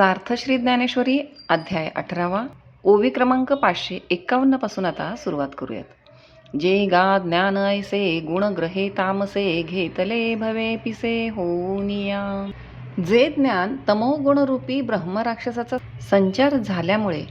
सार्थश्री ज्ञानेश्वरी अध्याय अठरावा. ओवी क्रमांक पाचशे एक्कावन्नपासून आता सुरुवात करूयात. जे गा ज्ञान ऐसे गुण ग्रहे तामसे घेतले भवे पिसे होनिया जे ज्ञान तमोगुणरूपी ब्रह्मराक्षसाचा संचार झाल्यामुळे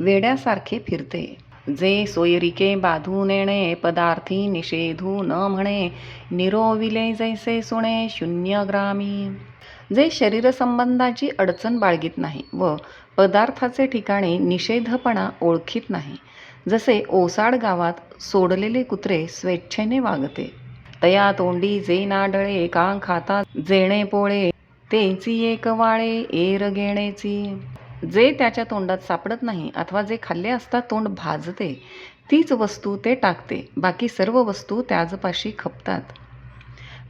वेड्यासारखे फिरते. जे सोयरिके बाधू नेणे पदार्थी निषेधू न म्हणे निरोविले जैसे सुणे शून्यग्रामी. जे शरीरसंबंधाची अडचण बाळगीत नाही व पदार्थाचे ठिकाणी निषेधपणा ओळखीत नाही. जसे ओसाड गावात सोडलेले कुत्रे स्वेच्छेने वागते. तया तोंडी जे नाडळे कां खाता जेणे पोळे तेची एक वाळे एर घेणेची जे त्याच्या तोंडात सापडत नाही अथवा जे खाल्ले असता तोंड भाजते तीच वस्तू ते टाकते. बाकी सर्व वस्तू त्याजपाशी खपतात.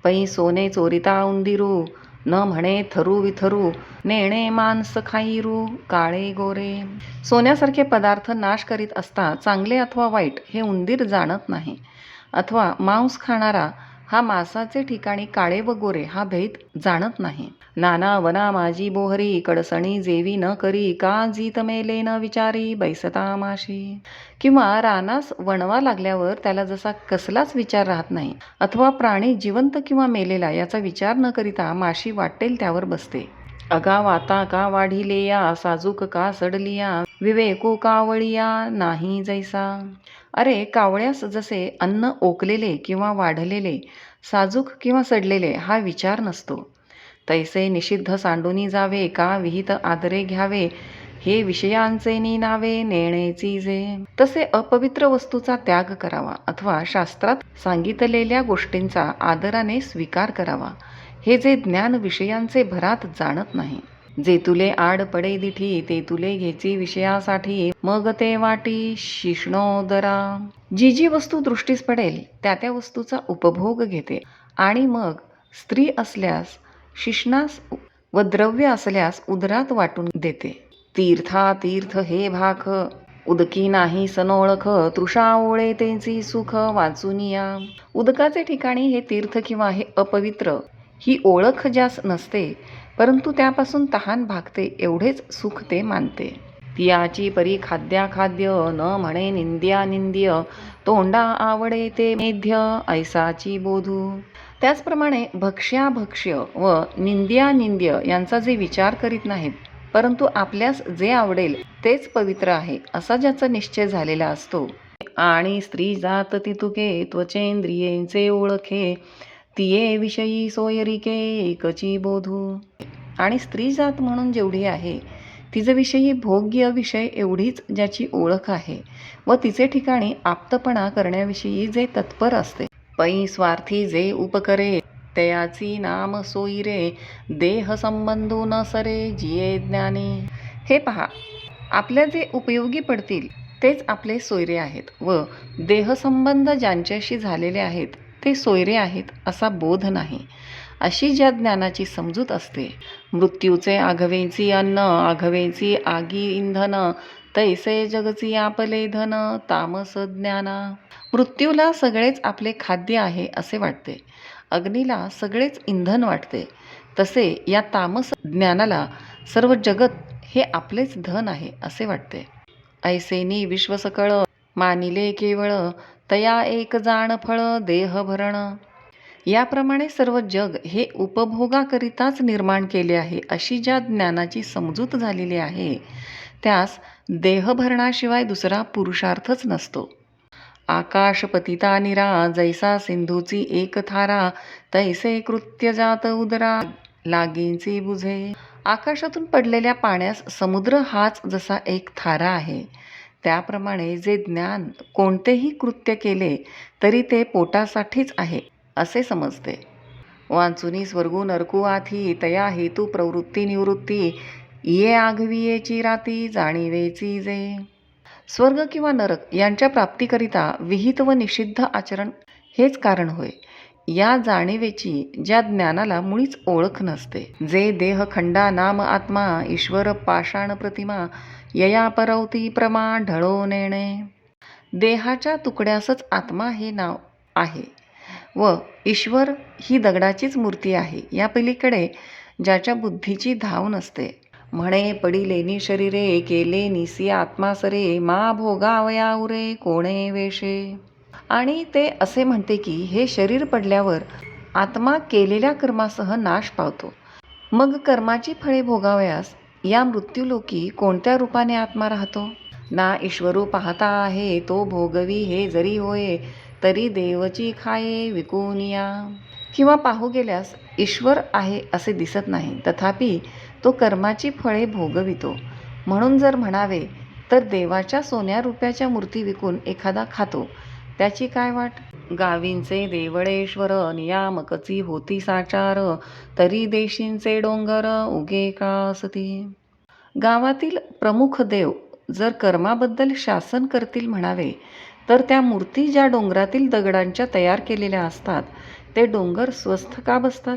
पै सोने चोरिता उंदिरू न म्हणे थरू विथरू नेणे मांस खाईरू काळे गोरे. सोन्यासारखे पदार्थ नाश करीत असता चांगले अथवा वाईट हे उंदीर जाणत नाही. अथवा मांस खाणारा हा मासाचे ठिकाणी काळे व गोरे हा भेद जाणत नाही. नाना वना माझी बोहरी कडसणी जेवी न करी का जीत मेले न विचारी बैसता माशी. किंवा रानास वणवा लागल्यावर त्याला जसा कसलाच विचार राहत नाही अथवा प्राणी जिवंत किंवा मेलेला याचा विचार न करिता माशी वाटेल त्यावर बसते. अगा वाता का वाढिलेया साजूक का सडलिया विवेको कावळिया नाही जैसा. अरे कावळ्यास जसे अन्न ओकलेले किंवा वाढलेले साजूक किंवा सडलेले हा विचार नसतो. तैसे निषिद्ध सांडूनी जावे का विहित आदरे घ्यावे? हे विषयांचे नी नावे नेणेची जे. तसे अपवित्र वस्तूचा त्याग करावा अथवा शास्त्रात सांगितलेल्या गोष्टींचा आदराने स्वीकार करावा. हे जे ज्ञान विषयांचे भरात जाणत नाही. जे तुले आड पडे दिठी ते तुले घेची विषयासाठी. मग ते वाटी शिष्णोदरा जी जी वस्तू दृष्टीस पडेल त्या त्या वस्तूचा उपभोग घेते. आणि मग स्त्री असल्यास शिष्णास व द्रव्य असल्यास उदरात वाटून देते. तीर्था तीर्थ हे भाख उदकी नाही सनोळख तृषा ओळे तेची सुख वाचुनिया उदकाचे ठिकाणी हे तीर्थ किंवा हे अपवित्र ही ओळख ज्यास नसते परंतु त्यापासून तहान भागते एवढेच सुख ते मानते. तियाची परी खाद्याखाद्य न म्हणे निंद्या निंद्य तोंडा आवडे ते मेध्य ऐसाची बोधू. त्याचप्रमाणे भक्ष्या भक्ष्य व निंद्या निंद्य यांचा जे विचार करीत नाहीत परंतु आपल्यास जे आवडेल तेच पवित्र आहे असा ज्याचा निश्चय झालेला असतो. आणि स्त्री जात तितुके त्वचेंद्रियेचे ओळखे तिये विषयी सोयरिके एकची बोधू. आणि स्त्री जात म्हणून जेवढी आहे तिच्याविषयी भोग्य विषय एवढीच ज्याची ओळख आहे व तिचे ठिकाणी आप्तपणा करण्याविषयी जे तत्पर असते. पै स्वार्थी जे उपकरे तयाची नाम सोयीरे देह संबंधू न सरे जिये ज्ञानी. हे पहा आपल्या जे उपयोगी पडतील तेच आपले सोयरे आहेत व देहसंबंध ज्यांच्याशी झालेले आहेत ते सोयरे आहेत असा बोध नाही. अशी ज्या ज्ञानाची समजूत असते मृत्यूचे आघवेची अन्न आघवेची आगी इंधन तैसे जगची आपले धन तामस ज्ञाना. मृत्यूला सगळेच आपले खाद्य आहे असे वाटते. अग्नीला सगळेच इंधन वाटते. तसे या तामस ज्ञानाला सर्व जगत हे आपलेच धन आहे असे वाटते. ऐसेनी विश्वसकळ मानिले केवळ तया एक जाण फळ देह भरण. याप्रमाणे सर्व जग हे उपभोगाकरिताच निर्माण केले आहे अशी ज्या ज्ञानाची समजूत झालेली आहे त्यास देहभरणाशिवाय दुसरा पुरुषार्थच नसतो. आकाश पतिता निरा जैसा सिंधूची एक थारा तैसे कृत्य जात उदरा. लागींची बुझे. आकाशातून पडलेल्या पाण्यास समुद्र हाच जसा एक थारा आहे त्याप्रमाणे जे ज्ञान कोणतेही कृत्य केले तरी ते पोटासाठीच आहे असे समजते. वाचुनी स्वर्गू नरकुआथी तया हेतू प्रवृत्ती निवृत्ती ये आघवियेची राती जाणीवेची जे. स्वर्ग किंवा नरक यांच्या प्राप्तीकरिता विहित व निषिद्ध आचरण हेच कारण होय. या जाणीवेची ज्या ज्ञानाला मुळीच ओळख नसते. जे देह खंडा नाम आत्मा ईश्वर पाषाण प्रतिमा यया परवती प्रमा ढळो नेणे. देहाच्या तुकड्यासच आत्मा हे नाव आहे व ईश्वर ही दगडाचीच मूर्ती आहे या पलीकडे ज्याच्या बुद्धीची धाव नसते. म्हणे पडिलेनी शरीरे केले निसी आत्मासरे मा भोगावया उरे कोणे वेशे आणि ते असे म्हणते की हे शरीर पडल्यावर आत्मा केलेल्या कर्मासह नाश पावतो. मग कर्माची फळे भोगावयास या मृत्यूलोकी कोणत्या रूपाने आत्मा राहतो? ना ईश्वरू पाहता आहे तो भोगवी हे जरी होय तरी देवची खाये विकुनिया किंवा पाहू गेल्यास ईश्वर आहे असे दिसत नाही तथापि तो कर्माची फळे भोगवितो. म्हणून जर म्हणावे तर देवाच्या सोन्या रुपयाच्या मूर्ती विकून एखादा खातो. त्याची काय वाट? गावींचे देवळेश्वर नियामकची होती साचार तरी देशींचे डोंगर उगे का असती? गावातील प्रमुख देव जर कर्माबद्दल शासन करतील म्हणावे तर त्या मूर्ती ज्या डोंगरातील दगडांच्या तयार केलेल्या असतात ते डोंगर स्वस्थ का बसतात?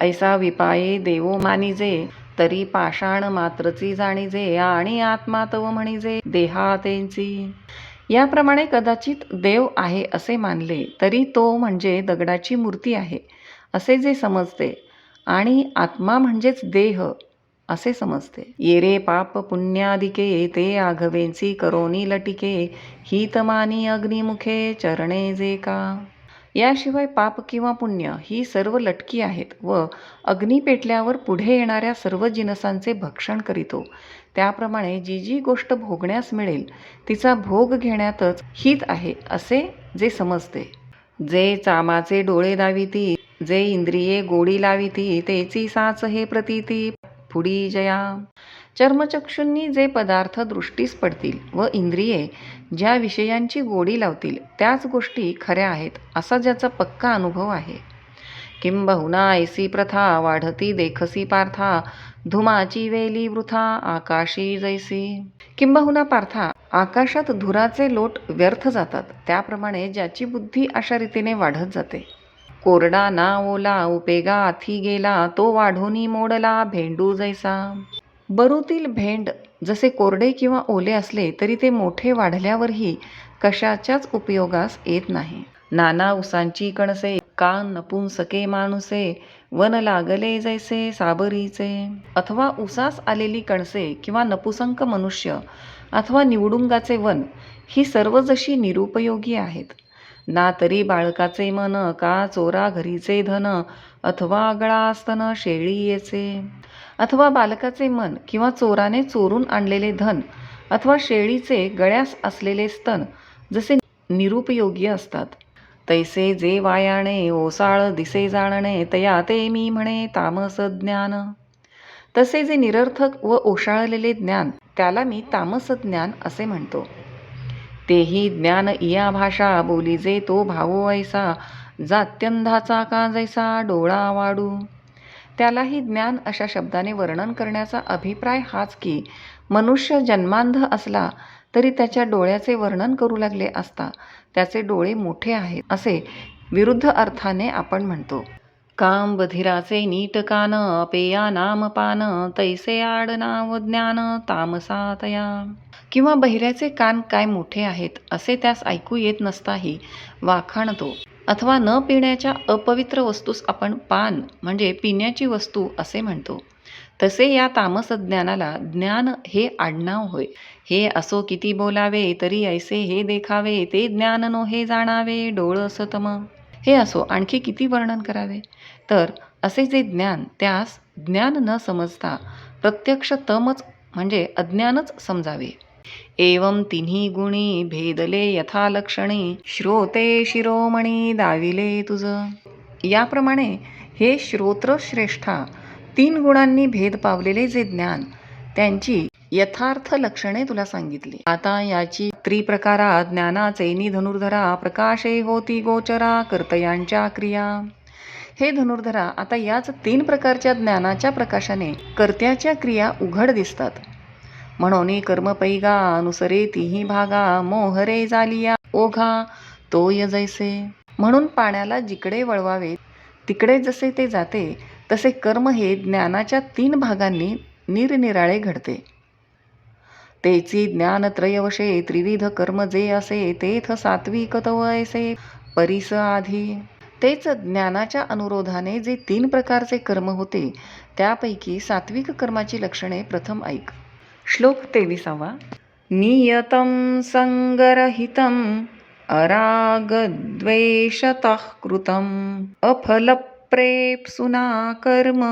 ऐसा विपाये देवो मानिजे तरी पाषाण मात्रची जाणीजे आणि आत्मा तव म्हणिजे देहातेंची. याप्रमाणे कदाचित देव आहे असे मानले तरी तो म्हणजे दगडाची मूर्ती आहे असे जे समजते. आणि आत्मा म्हणजेच देह असे समजते. येरे पाप पुण्यादिके ते आघवेंसी करोनी लटिके हितमानी अग्निमुखे चरणे जे का? याशिवाय पाप किंवा पुण्य ही सर्व लटकी आहेत व अग्नी पेटल्यावर पुढे येणाऱ्या सर्व जिनसांचे भक्षण करीतो. त्याप्रमाणे जी जी गोष्ट भोगण्यास मिळेल तिचा भोग घेण्यातच हित आहे असे जे समजते. जे चामाचे डोळे दाविती जे इंद्रिये गोडी लाविती तेची साच हे प्रतीती पुढी जया. चर्मचक्षूंनी जे पदार्थ दृष्टीस पडतील व इंद्रिये ज्या विषयांची गोडी लावतील त्याच गोष्टी खऱ्या आहेत असा ज्याचा पक्का अनुभव आहे. किंबहुना ऐसी प्रथा वाढती देखसी पार्था धुमाची वेली वृथा आकाशी जैसी. किंबहुना पार्था आकाशात धुराचे लोट व्यर्थ जातात. त्याप्रमाणे ज्याची बुद्धी अशा रीतीने वाढत जाते. कोरडा ना ओला उपेगा आथी गेला तो वाढोनी मोडला भेंडू जैसा. बरूतील भेंड जसे कोरडे किंवा ओले असले तरी ते मोठे वाढल्यावरही कशाच्याच उपयोगास येत नाही. नाना उसांची कणसे कान नपुंसके माणुसे वन लागले जैसे साबरीचे. अथवा उसास आलेली कणसे किंवा नपुसंक मनुष्य अथवा निवडुंगाचे वन ही सर्व जशी निरुपयोगी आहेत. ना तरी बाळकाचे मन का चोरा घरीचे धन अथवा आगळा स्तन शेळी येचे अथवा बालकाचे मन किंवा चोराने चोरून आणलेले धन अथवा शेळीचे गळ्यास असलेले स्तन जसे निरुपयोगी असतात. तैसे जे वायाणे ओसाळ दिसे जाणणे तया ते मी म्हणे तामस ज्ञान. तसे जे निरर्थक व ओशाळलेले ज्ञान त्याला मी तामस ज्ञान असे म्हणतो. तेही ज्ञान इया भाषा बोली जे तो भावो ऐसा जात्यंधाचा का जैसा डोळा वाडू. त्यालाही ज्ञान अशा शब्दाने वर्णन करण्याचा अभिप्राय हाच की मनुष्य जन्मांध असला तरी त्याच्या डोळ्याचे वर्णन करू लागले असता त्याचे डोळे मोठे आहेत असे विरुद्ध अर्थाने आपण म्हणतो. काम बधिराचे नीट कान अपेया नाम पान तैसे आड नाव ज्ञान तामसातया किंवा बहिऱ्याचे कान काय मोठे आहेत असे त्यास ऐकू येत नसताही वाखाणतो. अथवा न पिण्याच्या अपवित्र वस्तूस आपण पान म्हणजे पिण्याची वस्तू असे म्हणतो. तसे या तामस ज्ञानाला ज्ञान हे आडनाव होय. हे असो किती बोलावे तरी ऐसे हे देखावे ते ज्ञान नो हे जाणावे डोळ तम हे असो आणखी किती वर्णन करावे? तर असे जे ज्ञान त्यास ज्ञान न समजता प्रत्यक्ष तमच म्हणजे अज्ञानच समजावे. एवं तिन्ही गुणी भेदले यथा लक्षणी श्रोते शिरोमणी दाविले तुझ याप्रमाणे हे श्रोत्र श्रेष्ठा तीन गुणांनी भेद पावलेले जे ज्ञान त्यांची यथार्थ लक्षणे तुला सांगितली. आता याची त्रिप्रकारा ज्ञानाचे नि धनुर्धरा प्रकाशे होती गोचरा कर्तयांच्या क्रिया. हे धनुर्धरा आता याच तीन प्रकारच्या ज्ञानाच्या प्रकाशाने कर्त्याच्या क्रिया उघड दिसतात. म्हणून कर्मपैगा अनुसरे तिही भागा मोहरे जालिया ओघा तोय जैसे. म्हणून पाण्याला जिकडे वळवावे तिकडे जसे ते जाते तसे कर्म हे ज्ञानाच्या तीन भागांनी निरनिराळे घडते. तेची ज्ञानत्रयवशे त्रिविध कर्म जे असे तेथ सात्विक तव ऐसे परिस आधी. तेच ज्ञानाच्या अनुरोधाने जे तीन प्रकारचे कर्म होते त्यापैकी सात्विक कर्माची लक्षणे प्रथम ऐक. श्लोक तेविसावा. नियतं संगरहितं अरागद्वेषतः कृतम् प्रेप सुना कर्म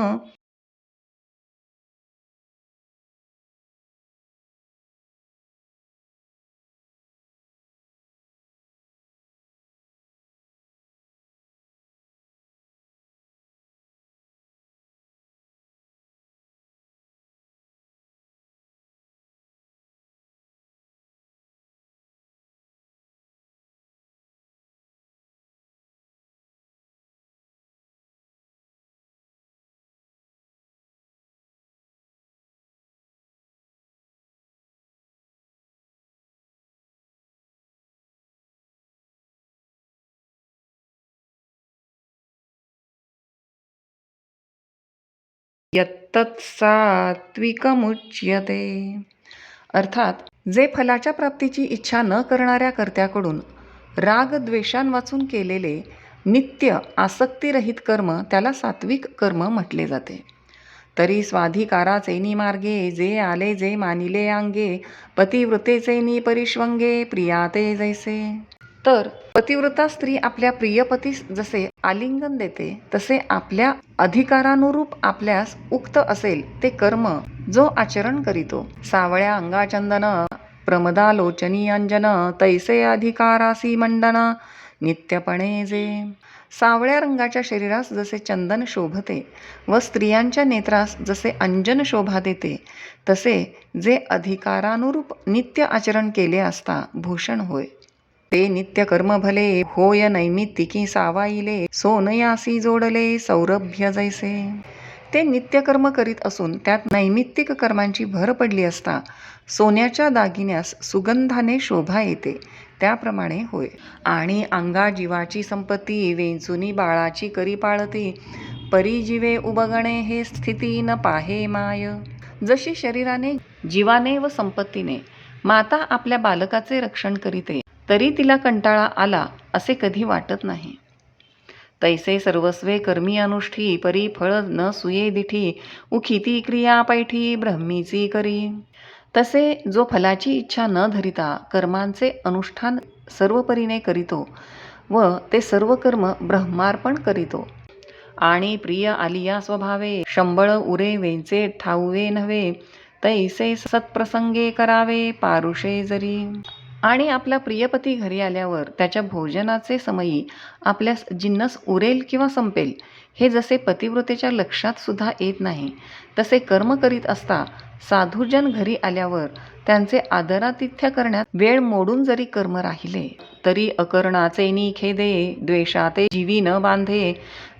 यत्तत्सात्विकमुच्यते अर्थात जे फलाच्या प्राप्तीची इच्छा न करणाऱ्या कर्त्याकडून राग द्वेषांवाचून केलेले नित्य आसक्तीरहित कर्म त्याला सात्विक कर्म म्हटले जाते. तरी स्वाधिकाराचे मार्गे जे आले जे मानिले अंगे पतिव्रतेचे नि परिश्वंगे प्रियाते जैसे. तर पतिव्रता स्त्री आपल्या प्रियपतीस जसे आलिंगन देते तसे आपल्या अधिकारानुरूप आपल्यास उक्त असेल ते कर्म जो आचरण करीतो. सावळ्या अंगाचंदन प्रमदालोचनी अंजन तैसे अधिकारासी मंडन नित्यपणे जे. सावळ्या रंगाच्या शरीरास जसे चंदन शोभते व स्त्रियांच्या नेत्रास जसे अंजन शोभा देते तसे जे अधिकारानुरूप नित्य आचरण केले असता भूषण होय. ते नित्य कर्म भले होय नैमित्तिकी सावाईले सोनयासी जोडले सौरभ्य जैसे. ते नित्यकर्म करीत असून त्यात नैमित्तिक कर्मांची भर पडली असता सोन्याच्या दागिन्यास सुगंधाने शोभा येते त्याप्रमाणे होय. आणि अंगा जीवाची संपत्ती वेंचुनी बाळाची करी पाळती परिजीवे उबगणे हे स्थिती न पाहे माय. जशी शरीराने जीवाने व संपत्तीने माता आपल्या बालकाचे रक्षण करीते तरी तिला कंटाळा आला असे कधी वाटत नाही. तैसे सर्वस्वे कर्मी अनुष्ठी परी फळ न सुये दिठी उखिती क्रिया पैठी ब्रह्मीची करी. तसे जो फलाची इच्छा न धरिता कर्मांचे अनुष्ठान सर्वपरीने करीतो व ते सर्व कर्म ब्रह्मार्पण करीतो. आणि प्रिय आलिया स्वभावे शंबळ उरे वेंचे ठाऊवे नव्हे तैसे सत्प्रसंगे करावे पारुषे जरी. आणि आपला प्रियपती घरी आल्यावर त्याच्या भोजनाचे समयी आपल्यास जिन्नस उरेल किंवा संपेल हे जसे पतिव्रतेच्या लक्षात सुद्धा येत नाही तसे कर्म करीत असता साधूजन घरी आल्यावर त्यांचे आदरातिथ्य करण्यात वेळ मोडून जरी कर्म राहिले तरी अकर्णाचे नि खेदे द्वेषाते जीवी न बांधे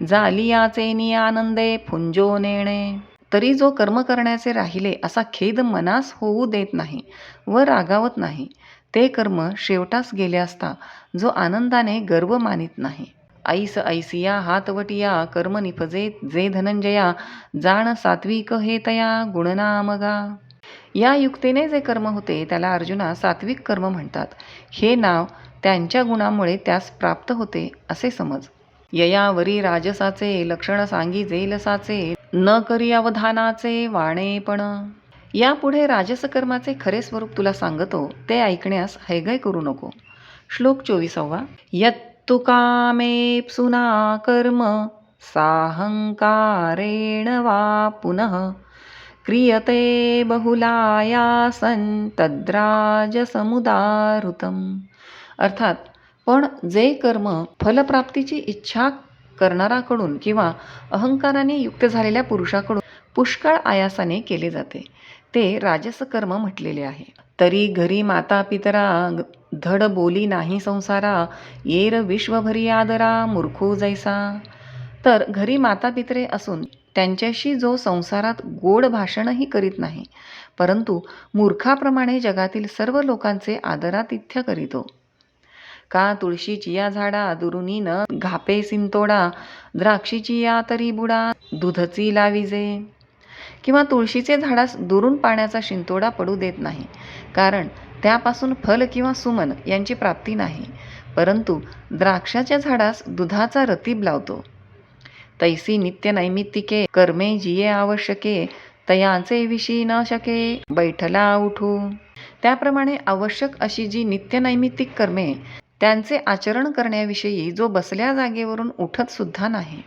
जालियाचे नि आनंदे फुंजो नेणे. तरी जो कर्म करण्याचे राहिले असा खेद मनास होऊ देत नाही व रागावत नाही ते कर्म शेवटास गेले असता जो आनंदाने गर्व मानित नाही. ऐस ऐसिया हातवटिया कर्म निफजे जे धनंजया जाण सात्विक हे तया गुणनामगा. या युक्तीने जे कर्म होते त्याला अर्जुना सात्विक कर्म म्हणतात. हे नाव त्यांच्या गुणामुळे त्यास प्राप्त होते असे समज. ययावरी राजसाचे लक्षण सांगी जेलसाचे न करी अवधानाचे वाणेपण. यापुढे राजसकर्माचे खरे स्वरूप तुला सांगतो ते ऐकण्यास हैगय करू नको. श्लोक चोवीसावा. यत्तु कामेप्सुना कर्म साहंकारेण वा पुनः. क्रियते बहुलायासन तद्राजसमुदाहृतम अर्थात पण जे कर्म फलप्राप्तीची इच्छा करणाराकडून किंवा अहंकाराने युक्त झालेल्या पुरुषाकडून पुष्कळ आयासाने केले जाते. ते राजसकर्म म्हटलेले आहे. तरी घरी माता पितरा धड बोली नाही संसारा येर विश्वभरी आदरा मूर्खो जैसा. तर घरी माता पितरे असून त्यांच्याशी जो संसारात गोड भाषणही करीत नाही परंतु मूर्खाप्रमाणे जगातील सर्व लोकांचे आदरातिथ्य करीतो. का तुळशीची या झाडा दुरुनी न घापे सिंतोडा द्राक्षीची या तरी बुडा दुधची लाविजे. किंवा तुळशीचे झाडास दुरून पाण्याचा शिंतोडा पडू देत नाही. कारण त्यापासून फल किंवा सुमन यांची प्राप्ती नाही. परंतु द्राक्षाच्या झाडास दुधाचा रतीब लावतो. तैसी नित्य नैमित्तिके कर्मे जिये आवश्यके तयाचे विषयी न शके बैठला उठू. त्याप्रमाणे आवश्यक अशी जी नित्य नैमित्तिक कर्मे त्यांचे आचरण करण्याविषयी जो बसल्या जागेवरून उठत सुद्धा नाही.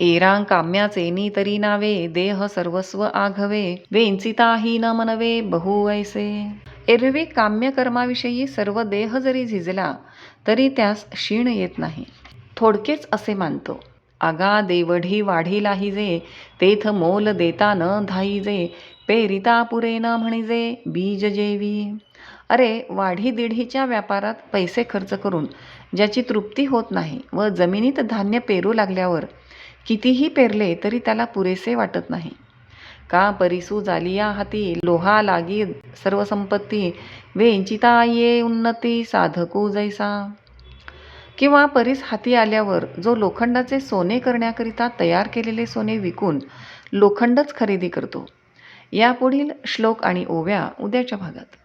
एरां काम्याचेनी तरी नावे देह सर्वस्व आघवे वेंचिताही न मनवे बहु ऐसे एरवी काम्य कर्माविषयी सर्व देह जरी झिजला तरी त्यास क्षीण येत नाही. थोडकेच असे मानतो. आगा देवढी वाढी जे तेथ मोल देता न धाईजे पेरिता पुरे न म्हणजे बीज जेवी. अरे वाढी दिढीच्या व्यापारात पैसे खर्च करून ज्याची तृप्ती होत नाही व जमिनीत धान्य पेरू लागल्यावर कितीही पेरले तरी त्याला पुरेसे वाटत नाही. का परिसू जालिया हाती लोहा लागी सर्व संपत्ती वेंचिता ये उन्नती साधकू जैसा. किंवा परीस हाती आल्यावर जो लोखंडाचे सोने करण्याकरिता तयार केलेले सोने विकून लोखंडच खरेदी करतो. यापुढील श्लोक आणि ओव्या उद्याच्या भागात.